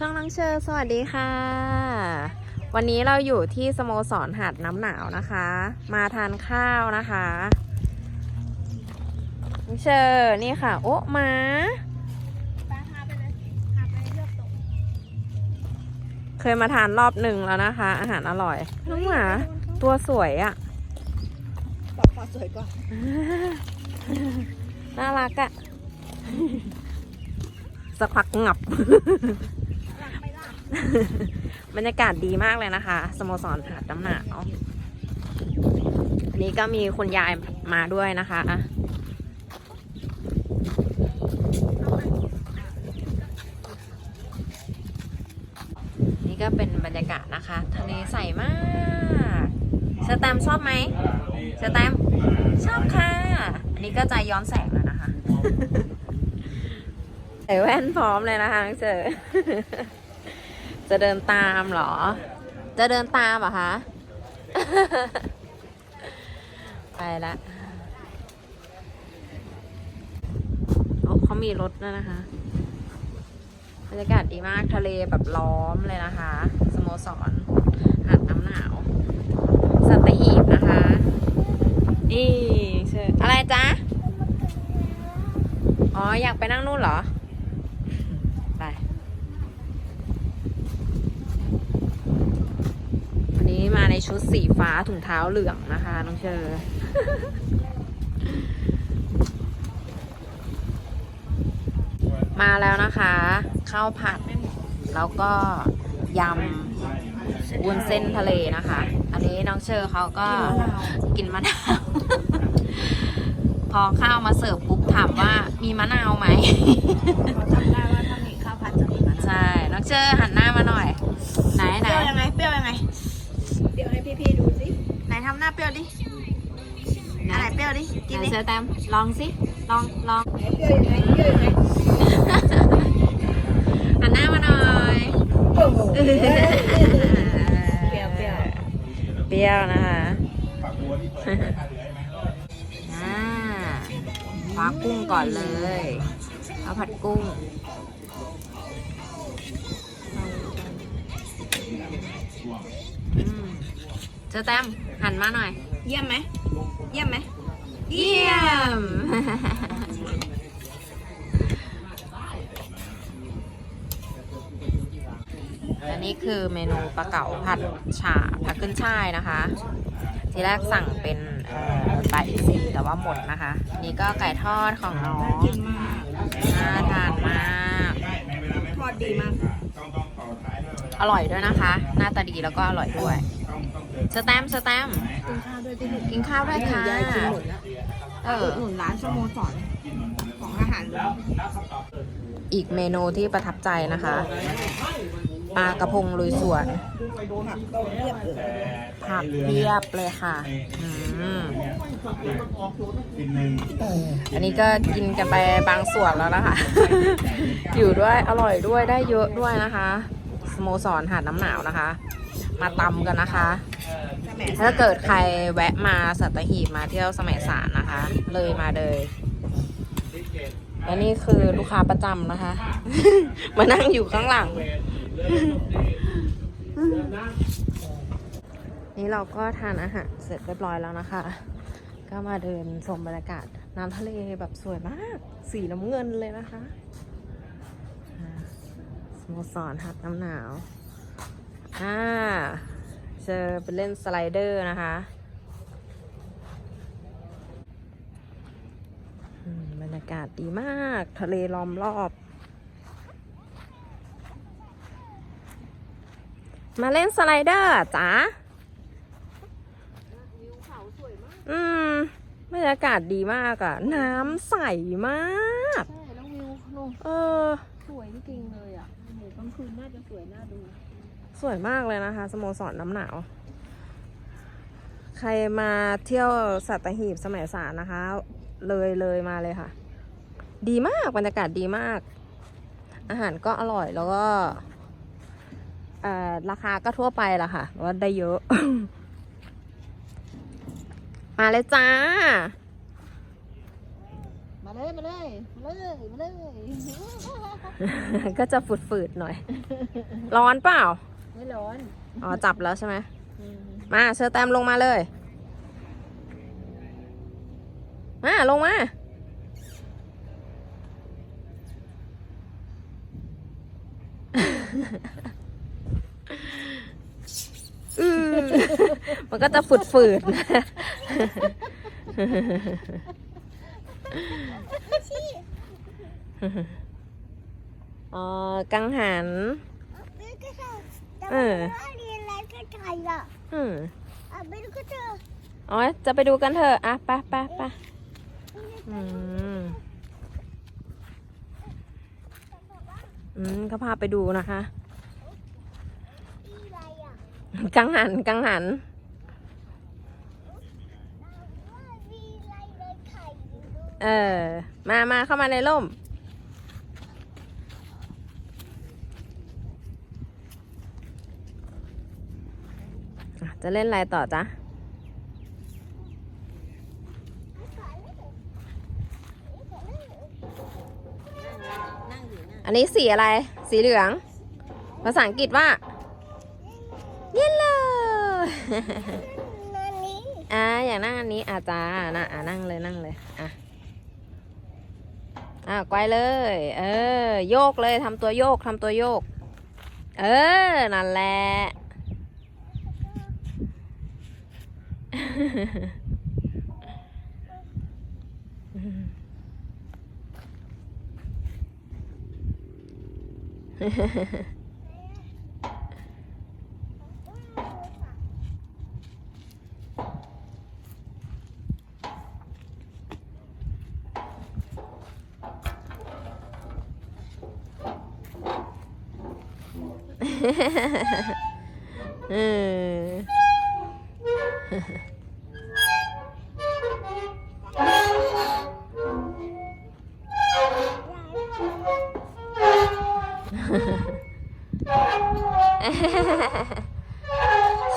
ช่องน้องเชอร์สวัสดีค่ะ วันนี้เราอยู่ที่สโมสรหาดน้ำหนาวนะคะ มาทานข้าวนะคะน้องเชอร์นี่ค่ะ โอ๊ะหมาไปพาไปเลยพาไปเลือกตกเคยมาทานรอบหนึ่งแล้วนะคะ อาหารอร่อย น้องหมาตัวสวยอะบอกขอสวยก่อนน่ารักอะสักพักงับหลังไปล่ะ บรรยากาศดีมากเลยนะคะ สโมสรหาดน้ำหนาวอันนี้ก็มีคุณยายมาด้วยนะคะนี่ก็เป็นบรรยากาศนะคะ ทะเลใสมากเชอแตมชอบไหมเชอแตมชอบค่ะ อันนี้ก็จะย้อนแสงแล้วนะคะใส่แว่นพร้อมเลยนะคะเจอ จะเดินตามเหรอ จะเดินตามเหรอคะ ไปละโอ้เขามีรถด้วยนะคะบรรยากาศดีมากทะเลแบบล้อมเลยนะคะ สโมสรหาดน้ำหนาวสัตหีบนะคะ นี่เชิญอะไรจ๊ะ อ๋อ อยากไปนั่งนู่นเหรอ ไป วันนี้มาใน ชุดสีฟ้าถุงเท้าเหลืองนะคะ น้องเชอร์มาแล้วนะคะข้าวผัด แล้วก็ยำวุ้นเส้นทะเลนะคะ อันนี้น้องเชอร์เขาก็กินมะนาวพอข้าวมาเสิร์ฟปุ๊บถามว่ามีมะนาวไหมเขาจำได้ว่าถ้ามีข้าวผัดจะมีมันใช่ น้องเชอ พี่ๆดูสิไหนทำหน้าเปรี้ยวดิอะไรเปรี้ยวดิ กินไหนดิเชอร์แตมลองสิ ลองลองเปรี้ยวยังไงเปรี้ยวยังไงหันหน้ามาหน่อยโอ้โหเปรี้ยวเปรี้ยวเปรี้ยวนะคะอ่าคว้ากุ้งก่อนเลย เอาผัดกุ้งอืม เชอร์แตมหันมาหน่อย เยี่ยมไหม เยี่ยมไหม เยี่ยมอันนี้คือเมนูปลาเก๋าผัดฉ่าผักขึ้นช่ายนะคะ ทีแรกสั่งเป็นเอ่อปลาอินทรีแต่ว่าหมดนะคะ นี่ก็ไก่ทอดของน้องกินมากน่าทานมาก ทอดดีมาก อร่อยด้วยนะคะ หน้าตาดีแล้วก็อร่อยด้วย สแตมป์สแตมป์กินข้าวด้วยที่กินข้าวด้วยค่ะยายกินหมดแล้วเอออุดหนุนร้านสโมสรของอาหารเลยอีกเมนูที่ประทับใจนะคะปลากระพงลุยสวนผักต้มเรียบเลยผักเพียบเลยค่ะอืมอันนี้ก็กินกันไปบางส่วนแล้วนะคะ อยู่ด้วยอร่อยด้วยได้เยอะด้วยนะคะ สโมสรหาดน้ำหนาวนะคะ มาตำกันนะคะ ถ้าเกิดใครแวะมาสัตหีบมาเที่ยวสมัยสารนะคะ เลยมาเลยและนี่คือลูกค้าประจำนะคะ มานั่งอยู่ข้างหลัง นี่เราก็ทานอาหารเสร็จเรียบร้อยแล้วนะคะ ก็มาเดินชมบรรยากาศน้ำทะเลแบบสวยมาก สีน้ำเงินเลยนะคะสโมสรหัดน้ำหนาว อ่า จอไปเล่นสไลเดอร์นะคะอืมบรรยากาศดีมาก ทะเลล้อมรอบ มาเล่นสไลเดอร์เหรอจ๊ะอืมบรรยากาศดีมากอะน้ำใสมากใช่แล้ววิวลงเออ สวยจริงๆเลยอะโอ้โหกลางคืนน่าจะสวยน่าดู สวยมากเลยนะคะ สโมสรน้ำหนาว ใครมาเที่ยวสัตหีบสมัยสารนะคะ เลยเลยมาเลยค่ะ ดีมากบรรยากาศดีมาก อาหารก็อร่อยแล้วก็เอ่อราคาก็ทั่วไปละค่ะว่าได้เยอะ มาเลยจ้า มาเลย มาเลย มาเลย มาเลย ก็จะฝืดๆหน่อย ร้อนเปล่าไม่ ร้อน อ๋อ จับแล้วใช่ไหมอืมมาเชอร์แตมลงมาเลย มา ลงมาอืมมันก็จะฝืดๆนะอ๋อ กังหัน เออเรียนอะไรก็ไทยอะอืมอะไม่รู้ก็เจออ๋อจะไปดูกันเถอะอะไปไปไปอืมอืมเขาพาไปดูนะคะกังหันกังหันเอยู่ดูเออมามาเข้ามาในร่ม จะเล่นอะไรต่อจ๊ะอันนี้สีอะไร สีเหลือง ภาษาอังกฤษว่า yellow อ่าอยากนั่งอันนี้อาจารย์นะอ่านั่งเลยนั่งเลย อะอะไกวเลย เออ โยกเลยทำตัวโยกทำตัวโยก เออ นั่นแหละ เ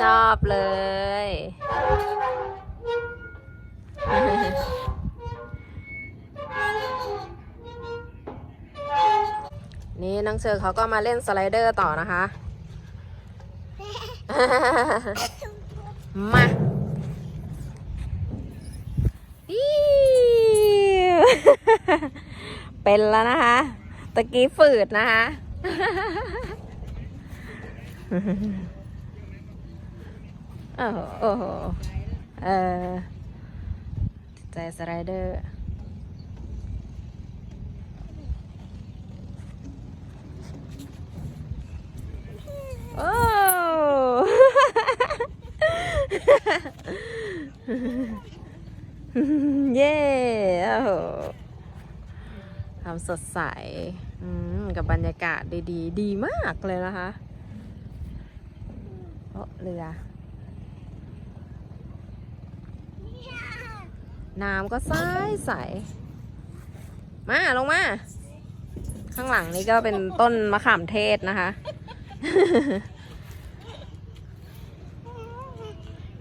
ชอบเลย นี่น้องเชอร์เขาก็มาเล่นสไลเดอร์ต่อนะคะ มาอิ๊วเป็นแล้วนะคะ ตะกี้ฝืดนะคะโอ้โหโอ้โห เออ ใจสไลเดอร์โอ้เย้โอ้ โหทำสดใสกับบรรยากาศดีๆ ดีมากเลยนะคะโอ้เรือน้ำก็ใสใส มาลงมา ข้างหลังนี่ก็เป็นต้นมะขามเทศนะคะ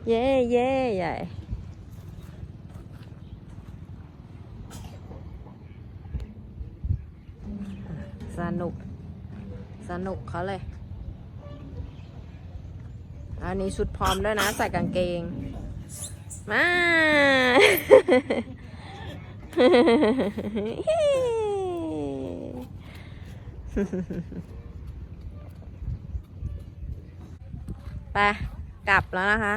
เย่เย่ใหญ่ สนุก สนุกเขาเลย อันนี้ชุดพร้อมด้วยนะ ใส่กางเกง มา ไป กลับแล้วนะคะ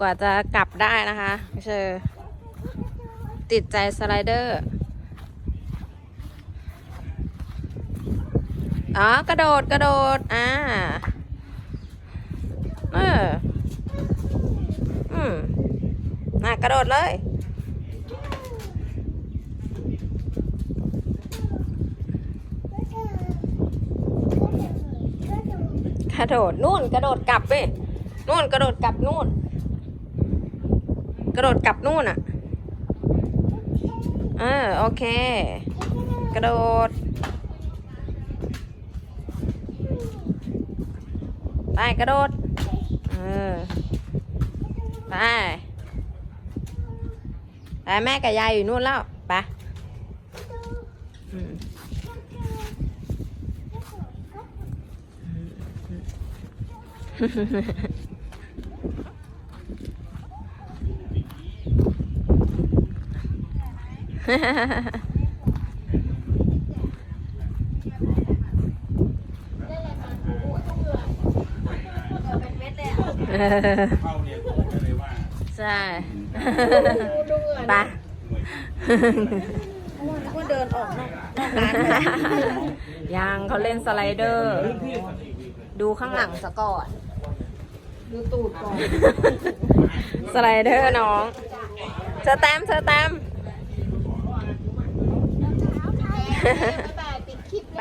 กว่าจะกลับได้นะคะเชอติดใจสไลเดอร์ อ๋อกระโดดกระโดด อ่า เออ อืมน่ะกระโดดเลย กระโดดนู่นกระโดดกลับไปนู่นกระโดดกลับนู่น กระโดดกลับนู่นอะ เออโอเค กระโดด ไปกระโดด เออ ไปแต่แม่กับยายอยู่นู่นแล้วไปฮ่าฮ่าฮ่า เข้าเนี่ยผมบอกได้เลยว่าใช่ไปว่าเดินออกนอกนอกร้านเลยยังเขาเล่นสไลเดอร์ ดูข้างหลังซะก่อน ดูตูดก่อน สไลเดอร์น้องเธอแต้มเธอแต้ม